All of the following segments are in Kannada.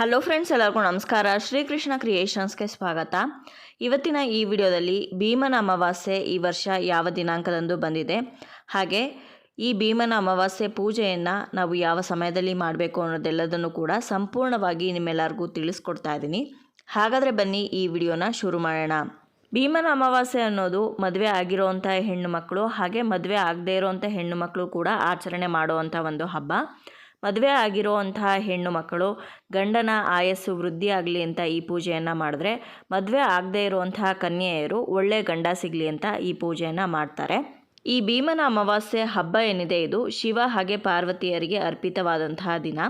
ಹಲೋ ಫ್ರೆಂಡ್ಸ್, ಎಲ್ಲರಿಗೂ ನಮಸ್ಕಾರ. ಶ್ರೀಕೃಷ್ಣ ಕ್ರಿಯೇಷನ್ಸ್ಗೆ ಸ್ವಾಗತ. ಇವತ್ತಿನ ಈ ವಿಡಿಯೋದಲ್ಲಿ ಭೀಮನ ಅಮಾವಾಸ್ಯೆ ಈ ವರ್ಷ ಯಾವ ದಿನಾಂಕದಂದು ಬಂದಿದೆ. ಹಾಗೆ ಈ ಭೀಮನ ಅಮಾವಾಸ್ಯೆ ಪೂಜೆಯನ್ನು ನಾವು ಯಾವ ಸಮಯದಲ್ಲಿ ಮಾಡಬೇಕು ಅನ್ನೋದೆಲ್ಲದನ್ನು ಕೂಡ ಸಂಪೂರ್ಣವಾಗಿ ನಿಮ್ಮೆಲ್ಲರಿಗೂ ತಿಳಿಸ್ಕೊಡ್ತಾ ಇದ್ದೀನಿ. ಹಾಗಾದರೆ ಬನ್ನಿ ಈ ವಿಡಿಯೋನ ಶುರು ಮಾಡೋಣ. ಭೀಮನ ಅಮಾವಾಸ್ಯೆ ಅನ್ನೋದು ಮದುವೆ ಆಗಿರೋವಂಥ ಹೆಣ್ಣು ಮಕ್ಕಳು ಹಾಗೆ ಮದುವೆ ಆಗದೇ ಇರೋವಂಥ ಹೆಣ್ಣು ಮಕ್ಕಳು ಕೂಡ ಆಚರಣೆ ಮಾಡುವಂಥ ಒಂದು ಹಬ್ಬ. ಮದುವೆ ಆಗಿರುವಂತಹ ಹೆಣ್ಣು ಮಕ್ಕಳು ಗಂಡನ ಆಯಸ್ಸು ವೃದ್ಧಿ ಆಗಲಿ ಅಂತ ಈ ಪೂಜೆಯನ್ನು ಮಾಡಿದ್ರೆ ಮದುವೆ ಆಗದೇ ಇರುವಂತಹ ಕನ್ಯೆಯರು ಒಳ್ಳೆ ಗಂಡ ಸಿಗಲಿ ಅಂತ ಈ ಪೂಜೆಯನ್ನು ಮಾಡ್ತಾರೆ. ಈ ಭೀಮನ ಅಮಾವಾಸ್ಯೆ ಹಬ್ಬ ಏನಿದೆ ಇದು ಶಿವ ಹಾಗೆ ಪಾರ್ವತಿಯರಿಗೆ ಅರ್ಪಿತವಾದಂತಹ ದಿನ.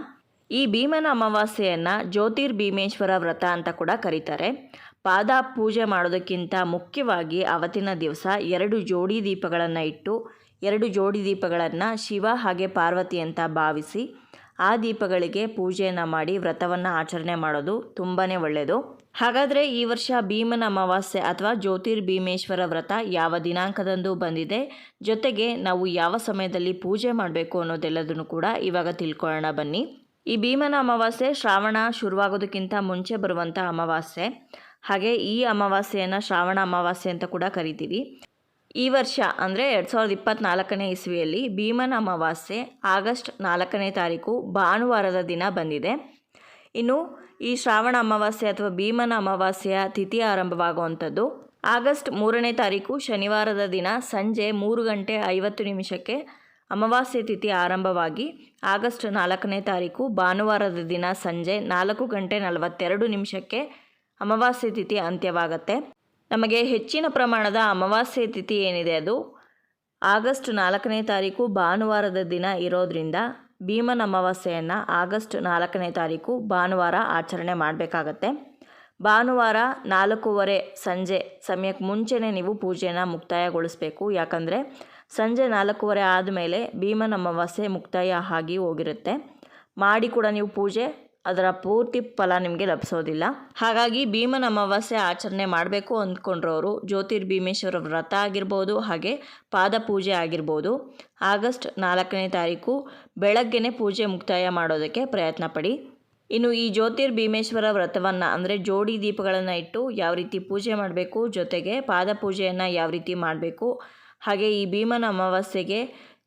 ಈ ಭೀಮನ ಅಮಾವಾಸ್ಯೆಯನ್ನು ಜ್ಯೋತಿರ್ ಭೀಮೇಶ್ವರ ವ್ರತ ಅಂತ ಕೂಡ ಕರೀತಾರೆ. ಪಾದ ಪೂಜೆ ಮಾಡೋದಕ್ಕಿಂತ ಮುಖ್ಯವಾಗಿ ಅವತ್ತಿನ ದಿವಸ ಎರಡು ಜೋಡಿ ದೀಪಗಳನ್ನು ಇಟ್ಟು ಎರಡು ಜೋಡಿ ದೀಪಗಳನ್ನು ಶಿವ ಹಾಗೆ ಪಾರ್ವತಿ ಅಂತ ಭಾವಿಸಿ ಆ ದೀಪಗಳಿಗೆ ಪೂಜೆಯನ್ನು ಮಾಡಿ ವ್ರತವನ್ನು ಆಚರಣೆ ಮಾಡೋದು ತುಂಬಾ ಒಳ್ಳೆಯದು ಹಾಗಾದರೆ ಈ ವರ್ಷ ಭೀಮನ ಅಮಾವಾಸ್ಯೆ ಅಥವಾ ಜ್ಯೋತಿರ್ಭೀಮೇಶ್ವರ ವ್ರತ ಯಾವ ದಿನಾಂಕದಂದು ಬಂದಿದೆ, ಜೊತೆಗೆ ನಾವು ಯಾವ ಸಮಯದಲ್ಲಿ ಪೂಜೆ ಮಾಡಬೇಕು ಅನ್ನೋದೆಲ್ಲದನ್ನು ಕೂಡ ಇವಾಗ ತಿಳ್ಕೊಳ್ಳೋಣ ಬನ್ನಿ. ಈ ಭೀಮನ ಅಮಾವಾಸ್ಯೆ ಶ್ರಾವಣ ಶುರುವಾಗೋದಕ್ಕಿಂತ ಮುಂಚೆ ಬರುವಂಥ ಅಮಾವಾಸ್ಯೆ. ಹಾಗೆ ಈ ಅಮಾವಾಸ್ಯೆಯನ್ನು ಶ್ರಾವಣ ಅಮಾವಾಸ್ಯೆ ಅಂತ ಕೂಡ ಕರಿತೀವಿ. ಈ ವರ್ಷ, ಅಂದರೆ ಎರಡು ಸಾವಿರದ ಇಪ್ಪತ್ತ್ನಾಲ್ಕನೇ ಇಸ್ವಿಯಲ್ಲಿ ಭೀಮನ ಅಮಾವಾಸ್ಯೆ, ಆಗಸ್ಟ್ ನಾಲ್ಕನೇ ತಾರೀಕು ಭಾನುವಾರದ ದಿನ ಬಂದಿದೆ. ಇನ್ನು ಈ ಶ್ರಾವಣ ಅಮಾವಾಸ್ಯೆ ಅಥವಾ ಭೀಮನ ಅಮಾವಾಸ್ಯೆಯ ತಿಥಿ ಆರಂಭವಾಗುವಂಥದ್ದು. ಆಗಸ್ಟ್ ಮೂರನೇ ತಾರೀಕು ಶನಿವಾರದ ದಿನ ಸಂಜೆ ಮೂರು ಗಂಟೆ ಐವತ್ತು ನಿಮಿಷಕ್ಕೆ ಅಮಾವಾಸ್ಯೆ ತಿಥಿ ಆರಂಭವಾಗಿ ಆಗಸ್ಟ್ ನಾಲ್ಕನೇ ತಾರೀಕು ಭಾನುವಾರದ ದಿನ ಸಂಜೆ ನಾಲ್ಕು ಗಂಟೆ ನಲವತ್ತೆರಡು ನಿಮಿಷಕ್ಕೆ ಅಮಾವಾಸ್ಯೆ ತಿಥಿ ಅಂತ್ಯವಾಗುತ್ತೆ. ನಮಗೆ ಹೆಚ್ಚಿನ ಪ್ರಮಾಣದ ಅಮಾವಾಸ್ಯೆ ತಿಥಿ ಏನಿದೆ ಅದು? ಆಗಸ್ಟ್ ನಾಲ್ಕನೇ ತಾರೀಕು ಭಾನುವಾರದ ದಿನ ಇರೋದ್ರಿಂದ ಭೀಮನ ಅಮಾವಾಸ್ಯೆಯನ್ನು ಆಗಸ್ಟ್ ನಾಲ್ಕನೇ ತಾರೀಕು ಭಾನುವಾರ ಆಚರಣೆ ಮಾಡಬೇಕಾಗತ್ತೆ. ಭಾನುವಾರ ನಾಲ್ಕೂವರೆ ಸಂಜೆ ಸಮಯಕ್ಕೆ ಮುಂಚೆನೇ ನೀವು ಪೂಜೆಯನ್ನು ಮುಕ್ತಾಯಗೊಳಿಸಬೇಕು. ಯಾಕಂದರೆ ಸಂಜೆ ನಾಲ್ಕೂವರೆ ಆದಮೇಲೆ ಭೀಮನ ಅಮಾವಾಸ್ಯೆ ಮುಕ್ತಾಯ ಆಗಿ ಹೋಗಿರುತ್ತೆ. ಮಾಡಿ ಕೂಡ ನೀವು ಪೂಜೆ ಅದರ ಪೂರ್ತಿ ಫಲ ನಿಮಗೆ ಲಭಿಸೋದಿಲ್ಲ. ಹಾಗಾಗಿ ಭೀಮನ ಅಮಾವಾಸ್ಯೆ ಆಚರಣೆ ಮಾಡಬೇಕು ಅಂದ್ಕೊಂಡ್ರವರು. ಜ್ಯೋತಿರ್ಭೀಮೇಶ್ವರ ವ್ರತ ಆಗಿರ್ಬೋದು, ಹಾಗೆ ಪಾದ ಪೂಜೆ ಆಗಿರ್ಬೋದು. ಆಗಸ್ಟ್ ನಾಲ್ಕನೇ ತಾರೀಕು ಬೆಳಗ್ಗೆನೇ ಪೂಜೆ ಮುಕ್ತಾಯ ಮಾಡೋದಕ್ಕೆ ಪ್ರಯತ್ನ ಪಡಿ. ಇನ್ನು ಈ ಜ್ಯೋತಿರ್ಭೀಮೇಶ್ವರ ವ್ರತವನ್ನು ಅಂದರೆ ಜೋಡಿ ದೀಪಗಳನ್ನು ಇಟ್ಟು ಯಾವ ರೀತಿ ಪೂಜೆ ಮಾಡಬೇಕು, ಜೊತೆಗೆ ಪಾದ ಪೂಜೆಯನ್ನು ಯಾವ ರೀತಿ ಮಾಡಬೇಕು, ಹಾಗೆ ಈ ಭೀಮನ ಅಮಾವಾಸ್ಯೆಗೆ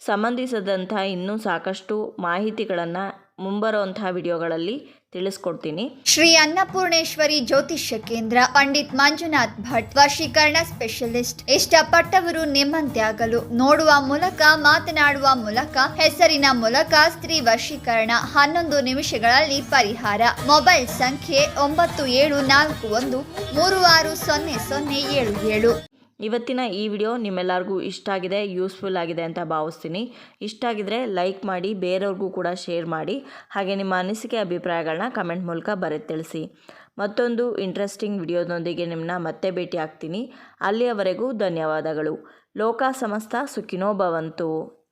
ಸಂಬಂಧಿಸಿದಂಥ ಇನ್ನೂ ಸಾಕಷ್ಟು ಮಾಹಿತಿಗಳನ್ನು ಮುಂಬರುವಂತಹ ವಿಡಿಯೋಗಳಲ್ಲಿ ತಿಳಿಸ್ಕೊಡ್ತೀನಿ. ಶ್ರೀ ಅನ್ನಪೂರ್ಣೇಶ್ವರಿ ಜ್ಯೋತಿಷ್ಯ ಕೇಂದ್ರ ಪಂಡಿತ್ ಮಂಜುನಾಥ್ ಭಟ್ ವಶೀಕರಣ ಸ್ಪೆಷಲಿಸ್ಟ್. ಇಷ್ಟಪಟ್ಟವರು ನಿಮ್ಮಂತೆ ಆಗಲು ನೋಡುವ ಮೂಲಕ, ಮಾತನಾಡುವ ಮೂಲಕ, ಹೆಸರಿನ ಮೂಲಕ ಸ್ತ್ರೀ ವಶೀಕರಣ ಹನ್ನೊಂದು ನಿಮಿಷಗಳಲ್ಲಿ ಪರಿಹಾರ. ಮೊಬೈಲ್ ಸಂಖ್ಯೆ ಒಂಬತ್ತು ಏಳು ನಾಲ್ಕು ಒಂದು ಮೂರು ಆರು ಸೊನ್ನೆ ಸೊನ್ನೆ ಏಳು ಏಳು. ಇವತ್ತಿನ ಈ ವಿಡಿಯೋ ನಿಮ್ಮೆಲ್ಲರಿಗೂ ಇಷ್ಟ ಆಗಿದೆ ಯೂಸ್ಫುಲ್ ಆಗಿದೆ ಅಂತ ಭಾವಿಸ್ತೀನಿ. ಇಷ್ಟ ಆಗಿದ್ರೆ ಲೈಕ್ ಮಾಡಿ, ಬೇರೆಯವ್ರಿಗೂ ಕೂಡ ಶೇರ್ ಮಾಡಿ. ಹಾಗೆ ನಿಮ್ಮ ಅನಿಸಿಕೆ ಅಭಿಪ್ರಾಯಗಳನ್ನ ಕಮೆಂಟ್ ಮೂಲಕ ಬರೆ ತಿಳಿಸಿ. ಮತ್ತೊಂದು ಇಂಟ್ರೆಸ್ಟಿಂಗ್ ವಿಡಿಯೋದೊಂದಿಗೆ ನಿಮ್ಮನ್ನ ಮತ್ತೆ ಭೇಟಿ ಆಗ್ತೀನಿ ಅಲ್ಲಿಯವರೆಗೂ ಧನ್ಯವಾದಗಳು. ಲೋಕ ಸಮಸ್ತ ಸುಖಿನೋ ಭವಂತು.